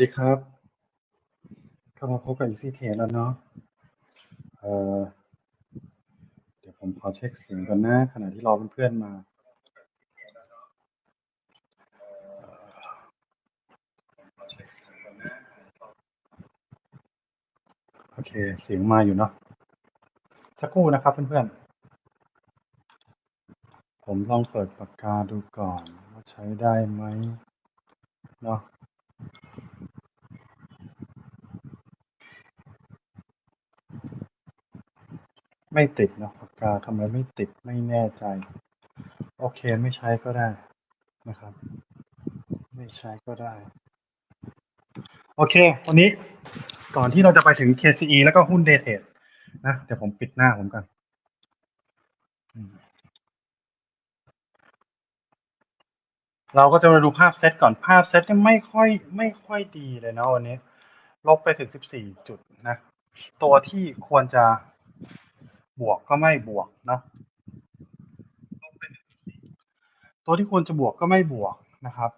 วัสดีครับก็มาพบกับ Easy Trade แล้วเนาะเเดี๋ยวผมขอเช็คเสียงก่อนนะขณะที่รอเพื่อนๆมาโอเค เสียงมาอยู่เนาะสักครู่นะครับเพื่อนๆ ผมลองเปิดปากกาดูก่อนว่าใช้ได้ไหมเนาะ ไม่ติดนะปากกาทำไมไม่ติดไม่แน่ใจ โอเคไม่ใช้ก็ได้นะครับ ไม่ใช้ก็ได้ โอเค วันนี้ก่อนที่เราจะไปถึง KCE แล้วก็หุ้นเดทเทดนะเดี๋ยวผมปิดหน้าผมกันอืมเราก็จะมาดูภาพเซตก่อนภาพเซตเนี่ยไม่ค่อยไม่ค่อยดีเลยนะวันนี้ ลบไปถึง 14 จุดนะ ตัวที่ควรจะ บวกก็ไม่บวกเนาะตัวที่ควรจะบวกก็ไม่บวกนะครับ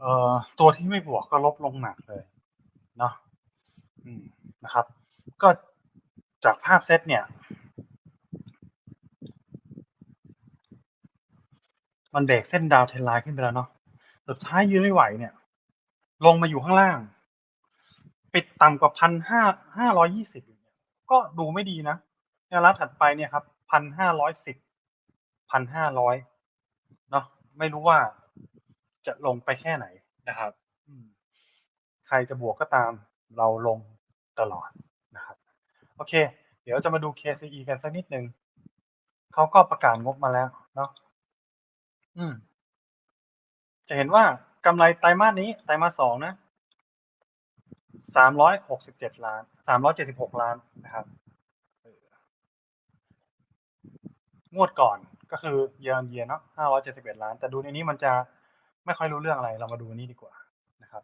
เอ่อตัวที่ไม่บวกก็ลบลงหนักเลยเนาะอืมนะครับ ก็จากภาพเซตเนี่ย มันเบรกเส้นดาวเทนไลน์ขึ้นไปแล้วเนาะสุดท้ายยืนไม่ไหวเนี่ย ลงมาอยู่ข้างล่าง ปิดต่ำกว่าพันห้าห้าร้อยี่สิบก็ดูไม่ดีนะ แนวรับถัดไปเนี่ยครับพันห้าร้อยสิบพันห้าร้อยเนาะไม่รู้ว่าจะลงไปแค่ไหนนะครับใครจะบวกก็ตามเราลงตลอดนะครับ โอเค เดี๋ยวจะมาดู KCE กันสักนิดหนึ่งเขาก็ประกาศงบมาแล้วเนาะอืม จะเห็นว่ากำไรไตรมาสนี้ไตรมาสสองนะสามร้อยหกสิบเจ็ดล้านสามร้อยเจ็ดสิบหกล้านนะครับเออ งวดก่อนก็คือเย a r เยียเนาะห้าร้อยเจ็ดสิบเอ็ดล้าน แต่ดูในนี้มันจะไม่ค่อยรู้เรื่องอะไร เรามาดูนนี้ดีกว่านะครับ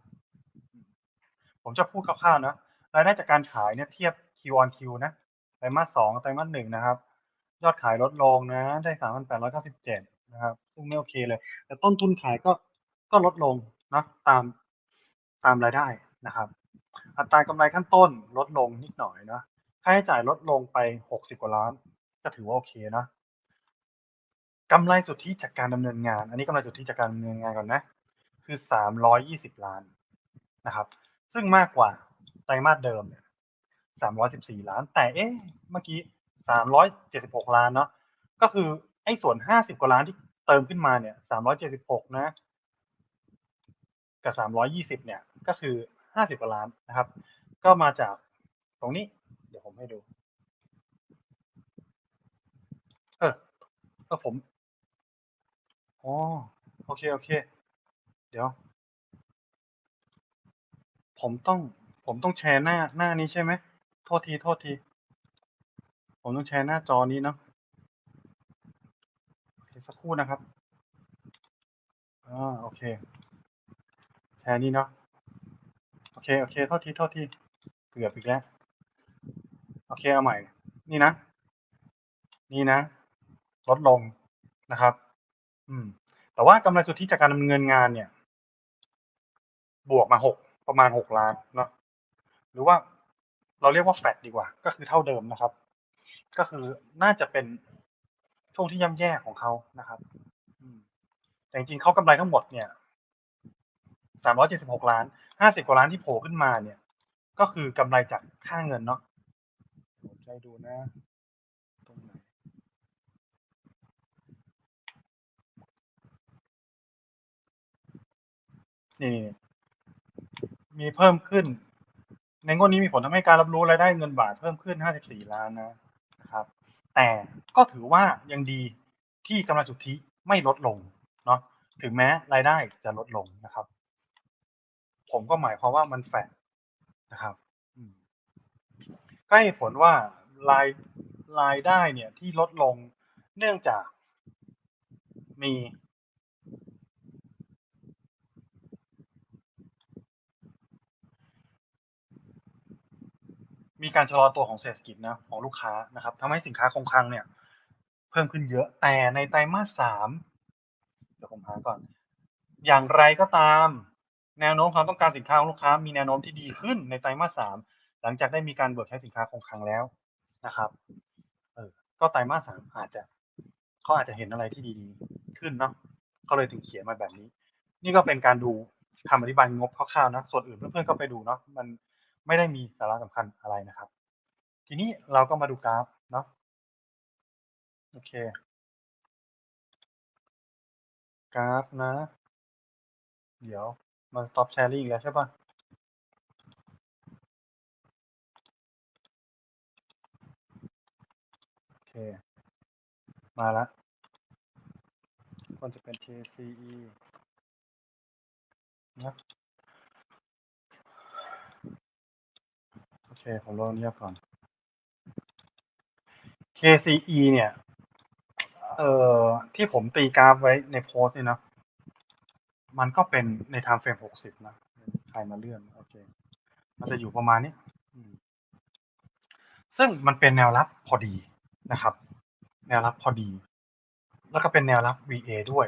ผมจะพูดคร่าวๆนะรายได้จากการขายเนี่ยเทียบ Q on Q นะไตรมาสสองไตรมาสหนึ่งนะครับ ยอดขายลดลงนะ ได้สามพันแปดร้อยเก้าสิบเจ็ดนะครับซึ่งไม่โอเคเลย แต่ต้นทุนขายก็ก็ลดลงนะตามตามรายได้นะครับ อัตรากำไรขั้นต้นลดลงนิดหน่อยนะค่าใช้จ่ายลดลงไปหกสิบกว่าล้าน ก็ถือว่าโอเคนะ กำไรสุทธิจากการดำเนินงาน อันนี้กำไรสุทธิจากการดำเนินงานก่อนนะ คือสามร้อยยี่สิบล้านนะครับ ซึ่งมากกว่าไตรมาสเดิมเนี่ยสามร้อยสิบสี่ล้าน แต่เอ๊ะเมื่อกี้สามร้อยเจ็ดสิบหกล้านเนาะ ก็คือไอ้ส่วนห้าสิบกว่าล้านที่เติมขึ้นมาเนี่ยสามร้อยเจ็ดสิบหกนะ กับสามร้อยยี่สิบเนี่ย ก็คือห้าสิบกว่าล้านนะครับ ก็มาจากตรงนี้ เดี๋ยวผมให้ดู เออเออผม อ๋อ โอเค โอเค เดี๋ยว ผมต้อง ผมต้องแชร์หน้า หน้านี้ใช่ไหม โทษที โทษที ผมต้องแชร์หน้าจอนี้เนาะโอเคสักครู่นะครับ อ่า โอเค แชร์นี้เนาะ โอเค โอเค โทษที โทษที เกือบอีกแล้ว โอเค เอาใหม่ นี่นะ นี่นะ ลดลงนะครับ อืม แต่ว่ากำไรสุทธิจากการดำเนินงานเนี่ย บวกมาหกประมาณหกล้านเนาะหรือว่าเราเรียกว่าแฟดดีกว่า ก็คือเท่าเดิมนะครับ ก็คือน่าจะเป็นช่วงที่ย่ำแย่ของเขานะครับแต่จริงๆเขากำไรทั้งหมดเนี่ยสามร้อยเจ็ดสิบหกล้านห้าสิบกว่าล้านที่โผล่ขึ้นมาเนี่ย ก็คือกำไรจากค่าเงินเนาะใจดูนะ ตรงไหน นี่มีเพิ่มขึ้น ในงวดนี้มีผลทำให้การรับรู้รายได้เงินบาทเพิ่มขึ้น 54 ล้านนะครับ แต่ก็ถือว่ายังดีที่กำไรสุทธิไม่ลดลงเนาะถึงแม้รายได้จะลดลงนะครับ ผมก็หมายความว่ามันแฟดนะครับก็ให้ผลว่ารายรายได้เนี่ยที่ลดลงเนื่องจากมี มีการชะลอตัวของเศรษฐกิจนะของลูกค้านะครับทำให้สินค้าคงคลังเนี่ย เพิ่มขึ้นเยอะแต่ในไตรมาสสามเดี๋ยวผมหาก่อน อย่างไรก็ตาม แนวโน้มความต้องการสินค้าของลูกค้า มีแนวโน้มที่ดีขึ้นในไตรมาสสามหลังจากได้มีการเบิกใช้สินค้าคงคลังแล้วนะครับเออก็ไตรมาสสามอาจจะเขาอาจจะเห็นอะไรที่ดีๆขึ้นเนาะก็เลยถึงเขียนมาแบบนี้ นี่ก็เป็นการดูคำอธิบายงบคร่าวๆนะส่วนอื่นเพื่อนๆก็ไปดูเนาะมัน ไม่ได้มีสาระสำคัญอะไรนะครับ ทีนี้เราก็มาดูกราฟเนาะโอเค กราฟนะ เดี๋ยวมัน stop sharing แล้วใช่ปะโอเค มาละควรจะเป็น KCE นะโอเคผมลองเรียกก่อน KCE เนี่ย เอ่อ ที่ผมตีกราฟไว้ในโพสต์นี่นะ มันก็เป็นใน time frame 60นะ ใครมาเลื่อน โอเค มันจะอยู่ประมาณนี้ ซึ่งมันเป็นแนวรับพอดีนะครับ แนวรับพอดี แล้วก็เป็นแนวรับ VA ด้วย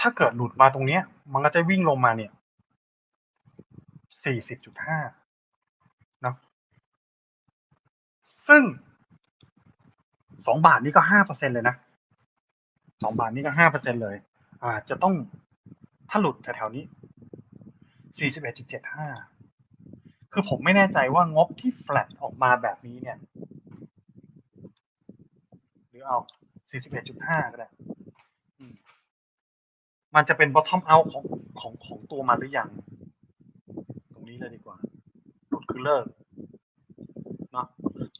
ถ้าเกิดหลุดมาตรงเนี้ย มันก็จะวิ่งลงมาเนี่ย40.5 เนาะซึ่งสองบาทนี่ก็ห้าเปอร์เซ็นเลยนะสองบาทนี่ก็ห้าเปอร์เซ็นเลยอาจจะต้องถ้าหลุดแถวๆนี้สี่สิบเอ็ดจุดเจ็ดห้าคือผมไม่แน่ใจว่างบที่แฟลตออกมาแบบนี้เนี่ย หรือเอา 41.5 ก็ได้มมันจะเป็น bottom out ของของของตัวมันหรือยัง ตรงนี้เลยดีกว่า คือเลิกเนาะ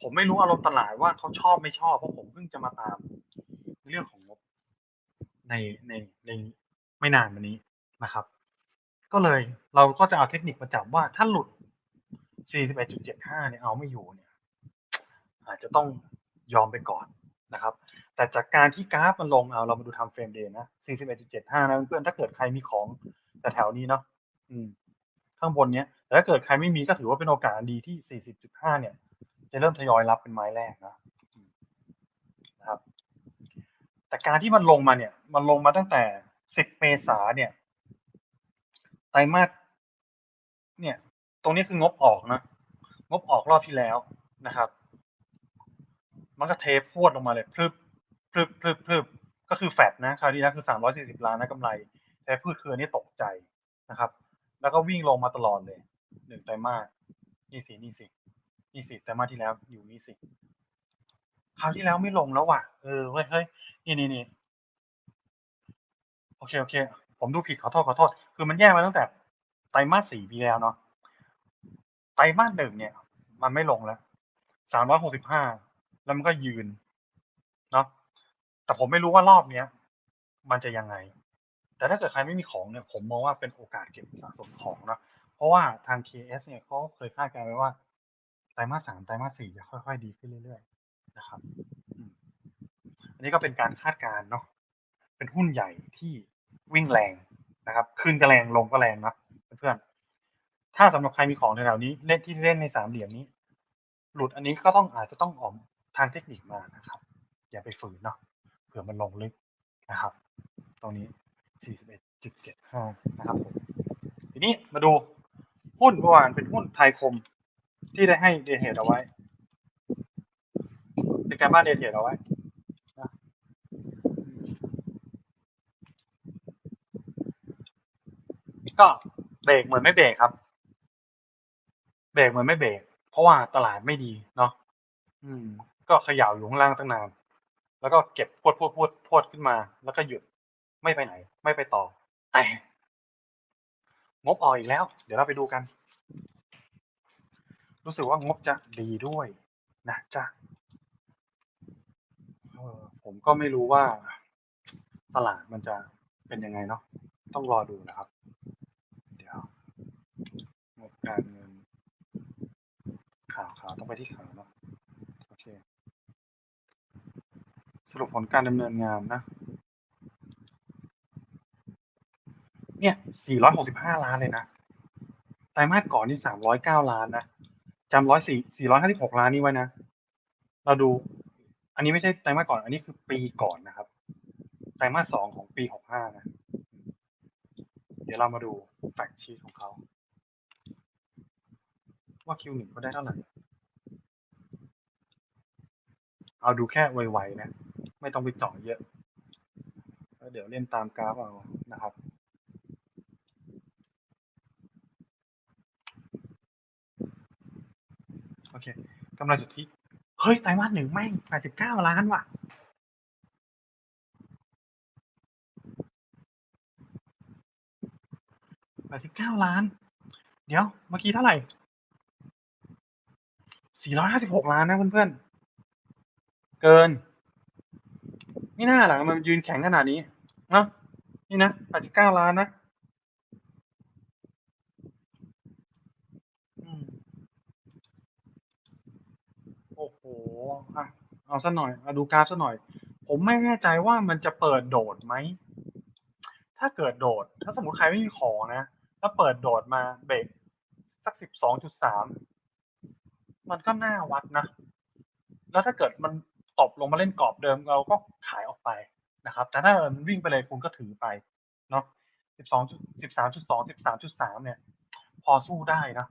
ผมไม่รู้อารมณ์ตลาดว่าเขาชอบไม่ชอบเพราะผมเพิ่งจะมาตามเรื่องของงบในในในไม่นานมานี้นะครับ ก็เลยเราก็จะเอาเทคนิคมาจับว่าถ้าหลุด 41.75 เนี่ยเอาไม่อยู่เนี่ย อาจจะต้องยอมไปก่อนนะครับ แต่จากการที่กราฟมันลงเอาเรามาดูทำเฟรมเดย์นะ 41.75 นะเพื่อนๆถ้าเกิดใครมีของแต่แถวนี้เนาะข้างบนเนี้ย แต่ถ้าเกิดใครไม่มีก็ถือว่าเป็นโอกาสดีที่ 40.5 เนี่ย จะเริ่มทยอยรับเป็นไม้แรกนะนะครับ แต่การที่มันลงมาเนี่ย มันลงมาตั้งแต่ 10 เมษาเนี่ย ไตรมาส เนี่ย ตรงนี้คืองบออกนะ งบออกรอบที่แล้วนะครับ มันก็เทพวดลงมาเลยพรึบพรึบพรึบพรึบก็คือแฟดนะ คราวนี้นะคือ 340 ล้านนะกำไร แต่พืชเคืออันนี้ตกใจนะครับ แล้วก็วิ่งลงมาตลอดเลย หนึ่งไตรมาสนี่สินี่สินี่สิไตรมาสที่แล้วอยู่นี่สิคราวที่แล้วไม่ลงแล้วว่ะ เออเฮ้ยเฮ้ยนี่นี่นี่โอเคโอเค ผมดูผิดขอโทษขอโทษ คือมันแยกมาตั้งแต่ไตรมาสสี่ปีแล้วเนาะไตรมาสหนึ่งเนี่ย มันไม่ลงแล้วสามร้อยหกสิบห้าแล้วมันก็ยืนเนาะแต่ผมไม่รู้ว่ารอบเนี้ยมันจะยังไง แต่ถ้าเกิดใครไม่มีของเนี่ย ผมมองว่าเป็นโอกาสเก็บสะสมของนะ ราะว่าทาง KS เนี่ยเขาเคยคาดการณ์ไว้ว่าไตรมาสสามไตรมาสสี่จะค่อย ๆ ดีขึ้นเรื่อยๆนะครับอันนี้ก็เป็นการคาดการณ์เนาะเป็นหุ้นใหญ่ที่วิ่งแรงนะครับ ขึ้นก็แรงลงก็แรงนะเพื่อนๆถ้าสำหรับใครมีของแถวๆนี้เล่นที่เล่นในสามเหลี่ยมนี้ หลุดอันนี้ก็ต้องอาจจะต้องออกทางเทคนิคมานะครับ อย่าไปฝืนเนาะเผื่อมันลงลึกนะครับ ตรงนี้ 41.75 นะครับผมทีนี้มาดู หุ้นเมื่อวานเป็นหุ้นไทยคม ที่ได้ให้เดเทดเอาไว้ เป็นการบ้านเดเทดเอาไว้ก็เบรกเหมือนไม่เบรกครับ เบรกเหมือนไม่เบรกเพราะว่าตลาดไม่ดีเนาะอืม ก็เขย่าอยู่ข้างล่างตั้งนาน แล้วก็เก็บพวดพวดพวดพวดขึ้นมา แล้วก็หยุดไม่ไปไหน ไม่ไปต่อ งบออกอีกแล้ว เดี๋ยวเราไปดูกัน รู้สึกว่างบจะดีด้วยนะจ๊ะผมก็ไม่รู้ว่าตลาดมันจะเป็นยังไงเนาะต้องรอดูนะครับ เดี๋ยวงบการเงินข่าวข่าวต้องไปที่ข่าวเนาะโอเค สรุปผลการดำเนินงานนะ เนี่ย465ล้านเลยนะไตรมาสก่อนนี่309ล้านนะจำร้อยสี่สี่ร้อยห้าสิบหกล้านนี้ไว้นะ เราดู อันนี้ไม่ใช่ไตรมาสก่อน อันนี้คือปีก่อนนะครับ ไตรมาสสองของปีหกห้านะ เดี๋ยวเรามาดูแฟกชีตของเขา ว่า Q1 เขาได้เท่าไหร่ เอาดูแค่ไวๆนะ ไม่ต้องไปเจาะเยอะ เดี๋ยวเล่นตามกราฟเอานะครับ โอ เคกำไรสุทธิเฮ้ยไตรมาสหนึ่งแม่งแปดสิบเก้าล้านว่ะแปดสิบเก้าล้าน เดี๋ยวเมื่อกี้เท่าไหร่สี่ร้อยห้าสิบหกล้านนะเพื่อนๆ เกิน ไม่น่าหรอกมันยืนแข็งขนาดนี้ เนาะนี่นะแปดสิบเก้าล้านนะอืม โอ้โหอะเอาซะหน่อยเอาดูกราฟซะหน่อย ผมไม่แน่ใจว่ามันจะเปิดโดดไหม ถ้าเกิดโดด ถ้าสมมติใครไม่มีของนะ แล้วเปิดโดดมาเบรกสักสิบสองจุดสามมันก็น่าวัดนะ แล้วถ้าเกิดมันตบลงมาเล่นกรอบเดิมเราก็ขายออกไปนะครับ แต่ถ้ามันวิ่งไปเลยคุณก็ถือไปเนาะสิบสองสิบสามจุดสองสิบสามจุดสามเนี่ย พอสู้ได้นะ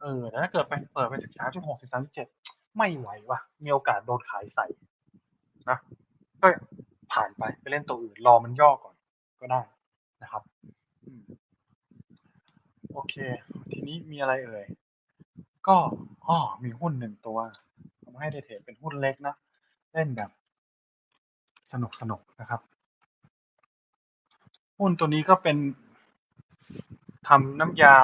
เออแต่ถ้าเกิดไปเปิดไปสิบสามจุดหกสิบสามจุดเจ็ด ไม่ไหววะมีโอกาสโดนขายใส่นะก็ผ่านไปไปเล่นตัวอื่นรอมันย่อก่อนก็ได้นะครับโอเค ทีนี้มีอะไรเอ่ย ก็อ๋อมีหุ้นหนึ่งตัวผมให้เดเทเป็นหุ้นเล็กนะ เล่นแบบ สนุกสนุกนะครับ หุ้นตัวนี้ก็เป็นทำน้ำยา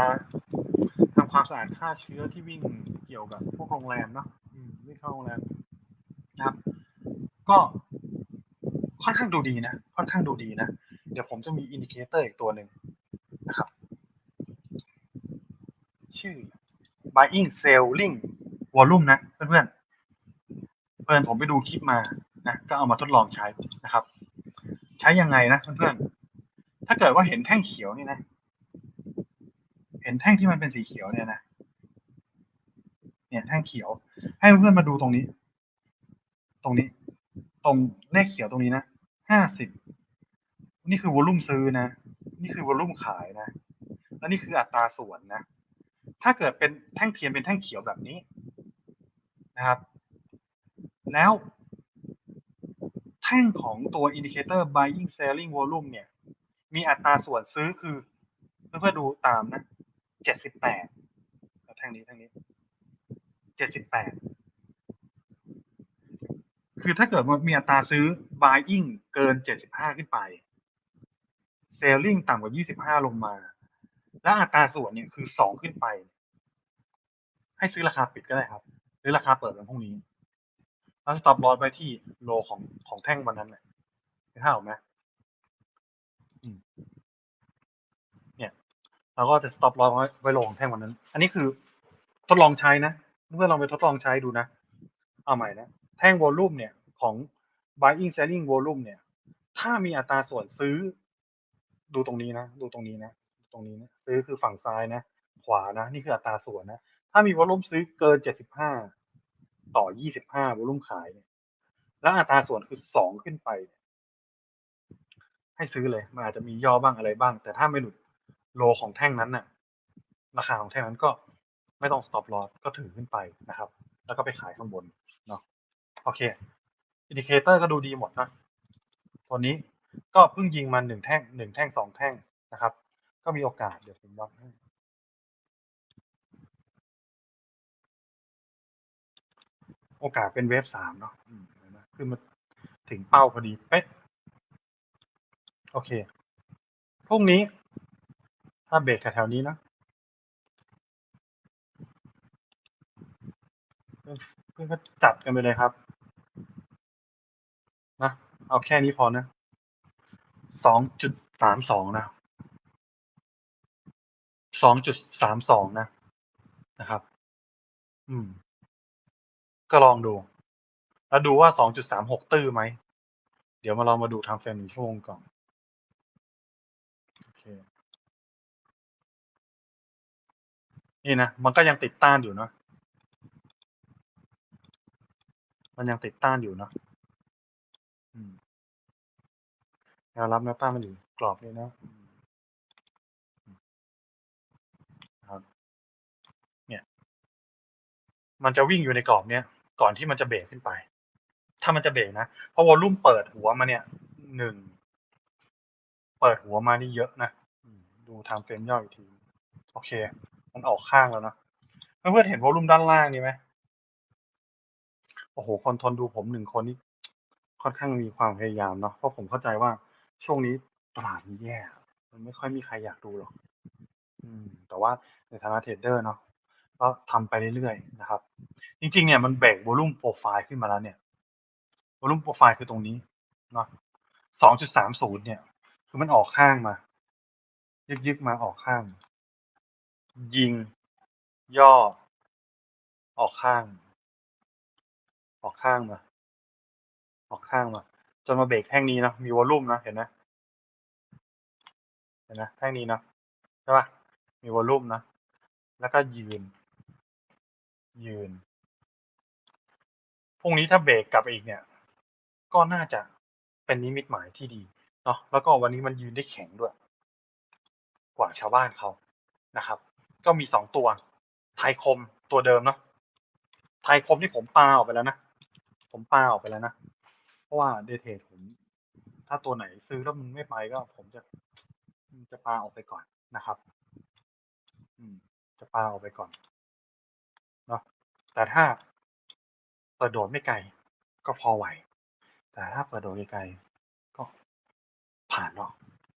ทำความสะอาดฆ่าเชื้อที่วิ่งเกี่ยวกับพวกโรงแรมเนาะ อืมวิ่งเข้าโรงแรมนะครับ ก็ค่อนข้างดูดีนะ ค่อนข้างดูดีนะ เดี๋ยวผมจะมีอินดิเคเตอร์อีกตัวหนึ่งนะครับ ชื่อ buying selling volume นะเพื่อนๆเพื่อนผมไปดูคลิปมานะก็เอามาทดลองใช้นะครับ ใช้ยังไงนะเพื่อนๆถ้าเกิดว่าเห็นแท่งเขียวนี่นะ เห็นแท่งที่มันเป็นสีเขียวเนี่ยนะ เนี่ยแท่งเขียว ให้เพื่อนมาดูตรงนี้ ตรงนี้ ตรงเลขเขียวตรงนี้นะห้าสิบนี่คือวอลุ่มซื้อนะ นี่คือวอลุ่มขายนะ แล้วนี่คืออัตราส่วนนะ ถ้าเกิดเป็นแท่งเทียนเป็นแท่งเขียวแบบนี้นะครับ แล้ว แท่งของตัวอินดิเคเตอร์ buying selling volume เนี่ย มีอัตราส่วนซื้อคือเพื่อๆดูตามนะเจ็ดสิบแปดแท่งนี้แท่งนี้ เจ็ดสิบแปดคือถ้าเกิดมันมีอัตราซื้อ buying เกินเจ็ดสิบห้าขึ้นไป selling ต่ำกว่ายี่สิบห้าลงมา และอัตราส่วนเนี่ยคือสองขึ้นไป ให้ซื้อราคาปิดก็ได้ครับ หรือราคาเปิดวันพรุ่งนี้แล้ว stop loss ไว้ที่โลของของแท่งวันนั้นแหละเห็นภาไหมเนี่ยเราก็จะ stop loss ไว้ไว้โลของแท่งวันนั้น อันนี้คือทดลองใช้นะ เพื่อนลองไปทดลองใช้ดูนะ เอาใหม่นะ แท่ง volume เนี่ยของ buying selling volume เนี่ย ถ้ามีอัตราส่วนซื้อ ดูตรงนี้นะ ดูตรงนี้นะ ตรงนี้นะ ซื้อคือฝั่งซ้ายนะ ขวานะ นี่คืออัตราส่วนนะ ถ้ามีวอลลุ่มซื้อเกิน 75 ต่อ 25วอลลุ่มขายเนี่ย แล้วอัตราส่วนคือ 2 ขึ้นไป ให้ซื้อเลย มันอาจจะมีย่อบ้างอะไรบ้าง แต่ถ้าไม่หลุดโลของแท่งนั้นน่ะ ราคาของแท่งนั้นก็ ไม่ต้อง stop loss ก็ถือขึ้นไปนะครับ แล้วก็ไปขายข้างบนเนาะโอเคอินดิเคเตอร์ก็ดูดีหมดนะตัวนี้ก็เพิ่งยิงมาหนึ่งแท่งหนึ่งแท่งสองแท่งนะครับ ก็มีโอกาสเดี๋ยวผมวัดให้โอกาสเป็นเวฟสามเนาะอืมเห็นไหมขึ้นมาถึงเป้าพอดีเป๊ะโอเคพรุ่งนี้ ถ้าเบรกแถวๆนี้นะ เพื่อนก็จัดกันไปเลยครับนะเอาแค่นี้พอนะสองจุดสามสองนะสองจุดสามสองนะนะครับ อืม ก็ลองดู แล้วดูว่าสองจุดสามหกตื้อไหม เดี๋ยวมาลองมาดูทางเฟรมหนึ่งชั่วโมงก่อนนี่นะ มันก็ยังติดต้านอยู่เนาะ มันยังติดต้านอยู่เนาะแนวรับแนวต้านมันอยู่กรอบนี้นะเนี่ย มันจะวิ่งอยู่ในกรอบเนี้ยก่อนที่มันจะเบรกขึ้นไป ถ้ามันจะเบรกนะ เพราะวอลลุ่มเปิดหัวมาเนี่ยหนึ่ง เปิดหัวมานี่เยอะนะ ดูทางเฟรมย่อยอีกที โอเค มันออกข้างแล้วนะ เพื่อนๆเห็นวอลลุ่มด้านล่างนี่ไหม โอ้โหคนทนดูผมหนึ่งคนนี่ ค่อนข้างมีความพยายามเนาะ เพราะผมเข้าใจว่าช่วงนี้ตลาดมันแย่มันไม่ค่อยมีใครอยากดูหรอก อืม แต่ว่าในฐานะเทรดเดอร์เนาะ ก็ทำไปเรื่อย ๆ นะครับ จริง ๆ เนี่ยมันเบรกวอลุ่มโปรไฟล์ขึ้นมาแล้วเนี่ยวอลุ่มโปรไฟล์คือตรงนี้เนาะสองจุดสามศูนย์เนี่ย คือมันออกข้างมายึกยึก ๆ มาออกข้าง ยิง ย่อ ออกข้าง ออกข้างมา ออกข้างมา จนมาเบรกแท่งนี้เนาะมีวอลลุ่มนะเห็นไหมเห็นไหมแท่งนี้เนาะใช่ปะมีวอลลุ่มนะ แล้วก็ยืน ยืนพรุ่งนี้ถ้าเบรกกลับอีกเนี่ย ก็น่าจะเป็นนิมิตหมายที่ดีเนาะแล้วก็วันนี้มันยืนได้แข็งด้วย กว่าชาวบ้านเขานะครับ ก็มีสองตัว ไทยคมตัวเดิมเนาะไทยคมที่ผมปาออกไปแล้วนะ ผมปาออกไปแล้วนะ เพราะว่าเดทเทดผม ถ้าตัวไหนซื้อแล้วมันไม่ไปก็ผมจะจะปาออกไปก่อนนะครับ อืม จะปาออกไปก่อนเนาะแต่ถ้าเปิดโดดไม่ไกล ก็พอไหว แต่ถ้าเปิดโดดไกลก็ผ่านเนาะ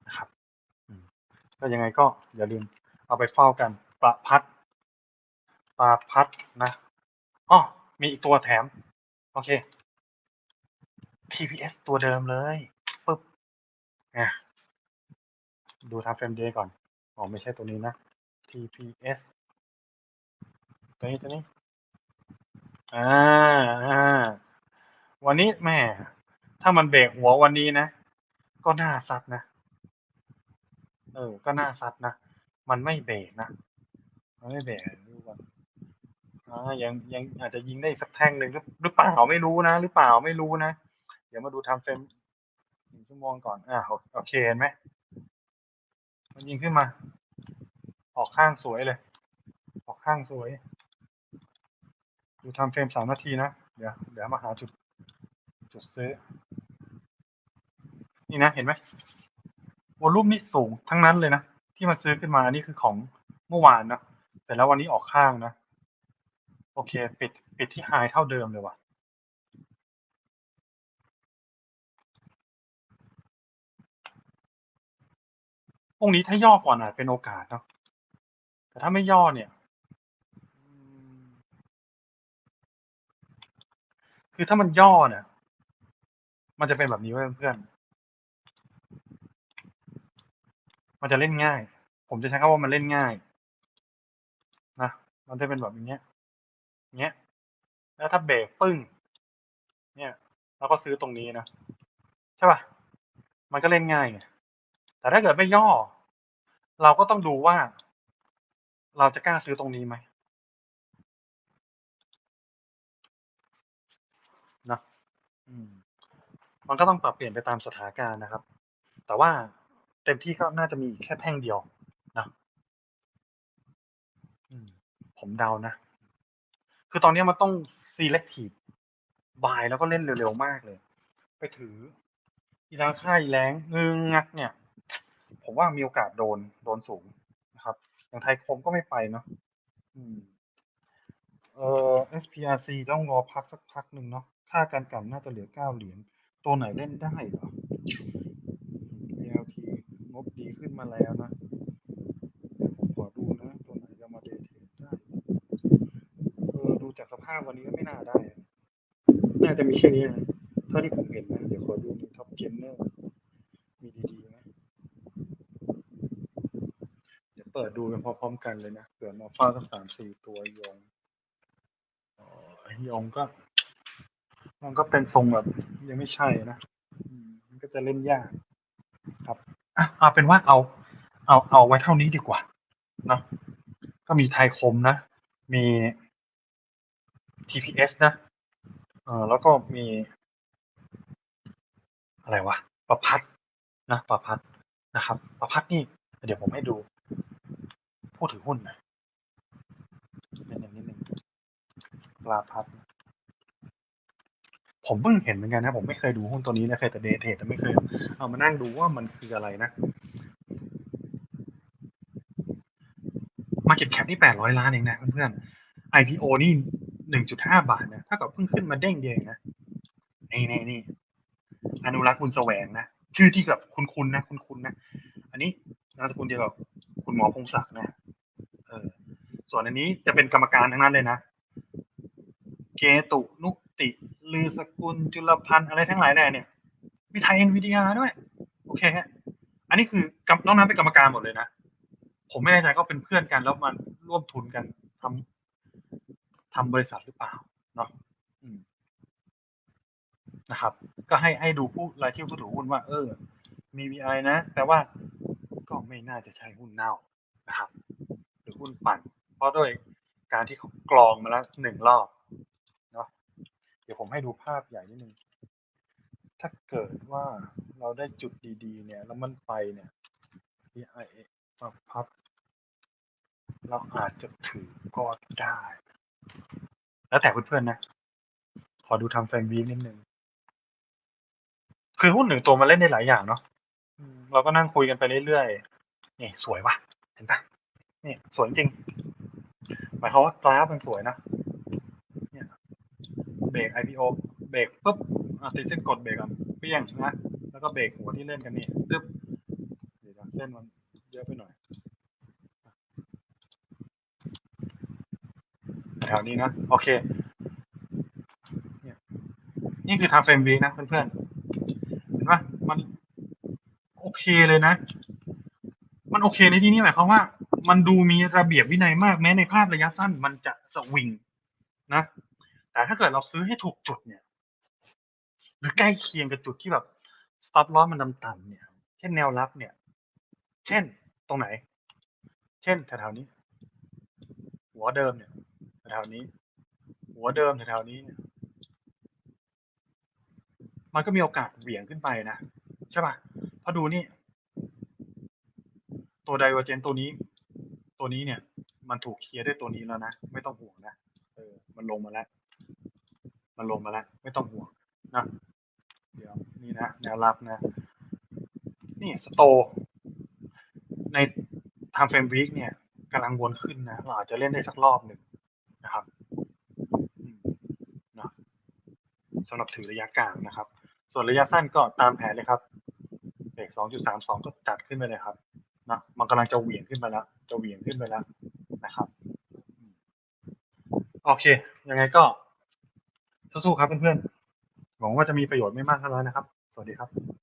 นะครับก็ยังไงก็อย่าลืมเอาไปเฝ้ากันประพัดปลาพัดนะอ๋อมีอีกตัวแถม โอเค TPS ตัวเดิมเลยปึ๊บอะดูทาเฟรมเดย์ก่อน อ๋อ ไม่ใช่ตัวนี้นะ TPS ตัวนี้ตัวนี้ อ่าอ่าวันนี้แม่ถ้ามันเบรกหัววันนี้นะ ก็น่าซัดนะ เออ ก็น่าซัดนะ มันไม่เบรกนะ มันไม่เบรก อ่ายังยังอาจจะยิงได้อีกสักแท่งหนึ่งหรือหรือเปล่าไม่รู้นะ หรือเปล่าไม่รู้นะ เดี๋ยวมาดูทำเฟรมหนึ่งชั่วโมงก่อนอ่าโอเคเห็นไหมมันยิงขึ้นมา ออกข้างสวยเลย ออกข้างสวย ดูทำเฟรมสามนาทีนะ เดี๋ยวเดี๋ยวมาหาจุด จุดซื้อ นี่นะเห็นไหมวอลุ่มนี่สูงทั้งนั้นเลยนะ ที่มันซื้อขึ้นมาอันนี้คือของเมื่อวานนะแต่แล้ววันนี้ออกข้างนะ โอเค ปิดปิดที่ไฮเท่าเดิมเลยว่ะพรุ่งนี้ถ้าย่อก่อนอาจเป็นโอกาสเนาะแต่ถ้าไม่ย่อเนี่ย คือถ้ามันย่อเนี่ย มันจะเป็นแบบนี้เว้ยเพื่อน มันจะเล่นง่าย ผมจะใช้คำว่ามันเล่นง่าย นะ มันจะเป็นแบบอย่าง เงี้ย แล้วถ้าเบรกปึ้ง เนี่ยแล้วก็ซื้อตรงนี้นะใช่ป่ะ มันก็เล่นง่ายไงแต่ถ้าเกิดไม่ย่อ เราก็ต้องดูว่า เราจะกล้าซื้อตรงนี้ไหมนะมันก็ต้องปรับเปลี่ยนไปตามสถานการณ์นะครับ แต่ว่าเต็มที่ก็น่าจะมีแค่แท่งเดียวนะผมเดานะ คือตอนนี้มันต้อง selective buy แล้วก็เล่นเร็วๆมากเลย ไปถืออีราค่าอีแรงงึงงักเนี่ย ผมว่ามีโอกาสโดนโดนสูงนะครับ อย่างไทยคมก็ไม่ไปเนาะอืมเอ่อ SPRC ต้องรอพักสักพักหนึ่งเนาะค่าการกลันน่าจะเหลือเก้าเหรียญตัวไหนเล่นได้เหรอ LT งบดีขึ้นมาแล้วนะเดี๋ยวผมขอดูนะ ตัวไหนจะมาเดทเทรดได้ เออ ดูจากสภาพวันนี้ก็ไม่น่าได้ น่าจะมีแค่นี้นะเท่าที่ผมเห็นนะเดี๋ยวขอดูในท็อปเกนเนอร์มีดีๆไหมเดี๋ยวเปิดดูกันพร้อมๆกันเลยนะเผื่อมาเฝ้าสักสามสี่ตัวยงอ๋อยงก็มันก็เป็นทรงแบบ ยังไม่ใช่นะมมันก็จะเล่นยาก ครับอะเอาเป็นว่าเอา เอาเอาไว้เท่านี้ดีกว่าเนาะก็มีไทยคมนะ มี TPS นะเออแล้วก็มี อะไรวะประพัดนะประพัดนะครับ ประพัดนี่ เดี๋ยวผมให้ดู ผู้ถือหุ้นหนะนิดนึงนิดนึงลาพัดผมเพิ่งเห็นเหมือนกันนะ ผมไม่เคยดูหุ้นตัวนี้นะเคยแต่เดทเทรดแต่ไม่เคย เอามานั่งดูว่ามันคืออะไรนะ Market Cap นี่แปดร้อยล้านเองนะเพื่อนๆ IPO นี่ หนึ่งจุดห้าบาทนะถ้ากับเพิ่งขึ้นมาเด้งเดียวเองนะนี่นี่นี่อนุรักษ์บุญแสวงนะชื่อที่แบบคุ้นๆนะ คุ้นๆนะ อันนี้นามสกุลเดียวกับคุณหมอพงศักดิ์นะเออส่วนอันนี้จะเป็นกรรมการทั้งนั้นเลยนะเกตุนุติลือสกุลจุลพันธ์อะไรทั้งหลายแหล่เนี่ยมีไทยเอ็นวีดีอาด้วยโอเคฮะอันนี้คือกำน้องนั้นเป็นกรรมการหมดเลยนะผมไม่แน่ใจก็เป็นเพื่อนกันแล้วมันร่วมทุนกันทำ ทำบริษัทหรือเปล่าเนาะนะครับ ก็ให้ให้ดูผู้รายชื่อผู้ถือหุ้นว่า เออ มี VI นะ แต่ว่าก็ไม่น่าจะใช่หุ้นเน่านะครับ หรือหุ้นปั่น เพราะด้วยการที่เขากรองมาแล้วหนึ่งรอบเนาะเดี๋ยวผมให้ดูภาพใหญ่นิดนึง ถ้าเกิดว่าเราได้จุดดีๆ เนี่ย แล้วมันไปเนี่ย VI มาพับ เราอาจจะถือก็ได้ แล้วแต่เพื่อนๆนะ ขอดูทำแฟนวีคนิดนึง คือหุ้นหนึ่งตัวมันเล่นได้หลายอย่างเนาะเราก็นั่งคุยกันไปเรื่อยๆ นี่สวยว่ะ เห็นปะนี่สวยจริง หมายความว่ากราฟมันสวยนะเนี่ยเบรก IPO เบรกปุ๊บติดเส้นกดเบรกอะเปี้ยงนะ แล้วก็เบรกหัวที่เล่นกันนี่ตึ๊บเดี๋ยวเส้นมันเยอะไปหน่อย แถวนี้นะ โอเคเนี่ยนี่คือทำเฟรมวีนะเพื่อนๆ เห็นปะมันโอเคเลยนะ มันโอเคในที่นี้หมายความว่า มันดูมีระเบียบวินัยมากแม้ในภาพระยะสั้นมันจะสวิงนะ แต่ถ้าเกิดเราซื้อให้ถูกจุดเนี่ย หรือใกล้เคียงกับจุดที่แบบ stop loss มันต่ำๆเนี่ย เช่นแนวรับเนี่ย เช่นตรงไหน เช่นแถวๆนี้ หัวเดิมเนี่ย แถวๆนี้ หัวเดิมแถวๆนี้เนี่ยมันก็มีโอกาสเหวี่ยงขึ้นไปนะ ใช่ป่ะพราะดูนี่ ตัวไดเวอร์เจนตัวนี้ ตัวนี้เนี่ย มันถูกเคลียร์ด้วยตัวนี้แล้วนะ ไม่ต้องห่วงนะเออมันลงมาแล้ว มันลงมาแล้ว ไม่ต้องห่วงนะเดี๋ยวนี่นะแนวรับนะ นี่สโต ในทำเฟรมวีคเนี่ยกำลังวนขึ้นนะ เราอาจจะเล่นได้สักรอบหนึ่งนะครับอืมเนาะ สำหรับถือระยะกลางนะครับ ส่วนระยะสั้นก็ตามแผนเลยครับเบรก2.32ก็จัดขึ้นไปเลยครับนะมันกำลังจะเหวี่ยงขึ้นไปแล้ว จะเหวี่ยงขึ้นไปแล้วนะครับ โอเค ยังไงก็สู้ๆครับเพื่อนๆ หวังว่าจะมีประโยชน์ไม่มากก็น้อยนะครับ สวัสดีครับ